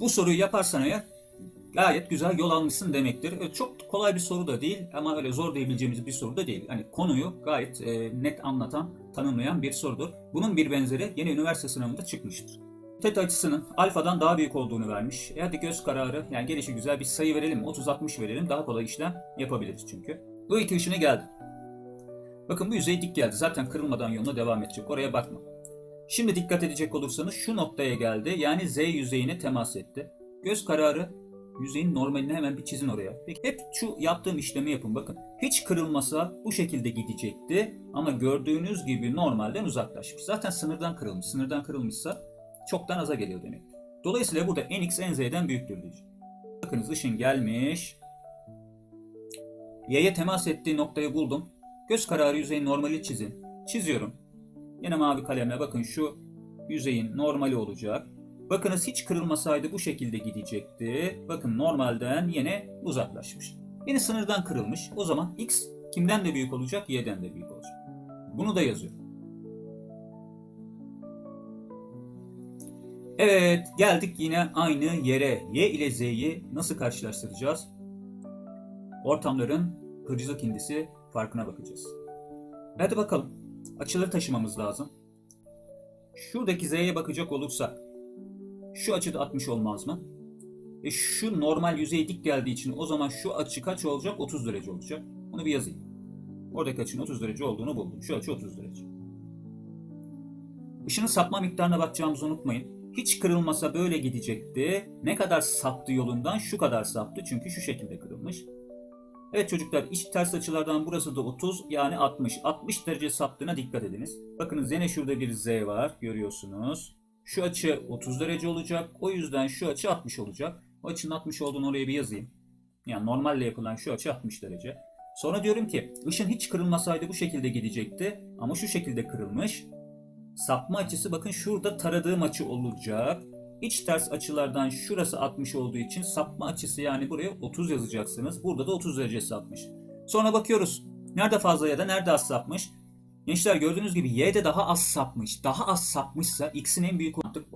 Bu soruyu yaparsan eğer gayet güzel yol almışsın demektir. Evet, çok kolay bir soru da değil ama öyle zor diyebileceğimiz bir soru da değil. Hani konuyu gayet e, net anlatan, tanımlayan bir sorudur. Bunun bir benzeri yeni üniversite sınavında çıkmıştır. Teta açısının alfadan daha büyük olduğunu vermiş. E hadi göz kararı yani gelişi güzel bir sayı verelim 30-60 verelim daha kolay işlem yapabiliriz çünkü. Bu iki işine geldi. Bakın bu yüzey dik geldi zaten kırılmadan yoluna devam edecek oraya bakma. Şimdi dikkat edecek olursanız şu noktaya geldi yani z yüzeyine temas etti. Göz kararı yüzeyin normalini hemen bir çizin oraya. Peki hep şu yaptığım işlemi yapın bakın. Hiç kırılmasa bu şekilde gidecekti ama gördüğünüz gibi normalden uzaklaşmış. Zaten sınırdan kırılmış. Sınırdan kırılmışsa çoktan aza geliyor demek. Dolayısıyla burada nx nz'den büyüktür diyeceğim. Bakınız ışın gelmiş. Y'ye temas ettiği noktayı buldum. Göz kararı yüzeyin normali çizin. Çiziyorum. Yine mavi kalemle bakın şu yüzeyin normali olacak. Bakınız hiç kırılmasaydı bu şekilde gidecekti. Bakın normalden yine uzaklaşmış. Yine sınırdan kırılmış. O zaman x kimden de büyük olacak? Y'den de büyük olacak. Bunu da yazıyorum. Evet, geldik yine aynı yere. Y ile Z'yi nasıl karşılaştıracağız? Ortamların hırcılık indisi farkına bakacağız. Hadi bakalım. Açıları taşımamız lazım. Şuradaki Z'ye bakacak olursak şu açı 60 olmaz mı? E şu normal yüzey dik geldiği için o zaman şu açı kaç olacak? 30 derece olacak. Bunu bir yazayım. Oradaki açının 30 derece olduğunu buldum. Şu açı 30 derece. Işının sapma miktarına bakacağımızı unutmayın. Hiç kırılmasa böyle gidecekti. Ne kadar saptı yolundan? Şu kadar saptı çünkü şu şekilde kırılmış. Evet çocuklar iç ters açılardan burası da 30 yani 60. 60 derece saptığına dikkat ediniz. Bakınız yine şurada bir Z var görüyorsunuz. Şu açı 30 derece olacak. O yüzden şu açı 60 olacak. O açının 60 olduğunu oraya bir yazayım. Yani normalle yapılan şu açı 60 derece. Sonra diyorum ki ışın hiç kırılmasaydı bu şekilde gidecekti. Ama şu şekilde kırılmış. Sapma açısı bakın şurada taradığım açı olacak. İç ters açılardan şurası 60 olduğu için sapma açısı yani buraya 30 yazacaksınız. Burada da 30 derece sapmış. Sonra bakıyoruz. Nerede fazla ya da nerede az sapmış? Gençler gördüğünüz gibi y'de daha az sapmış. Daha az sapmışsa x'in en büyük mantık.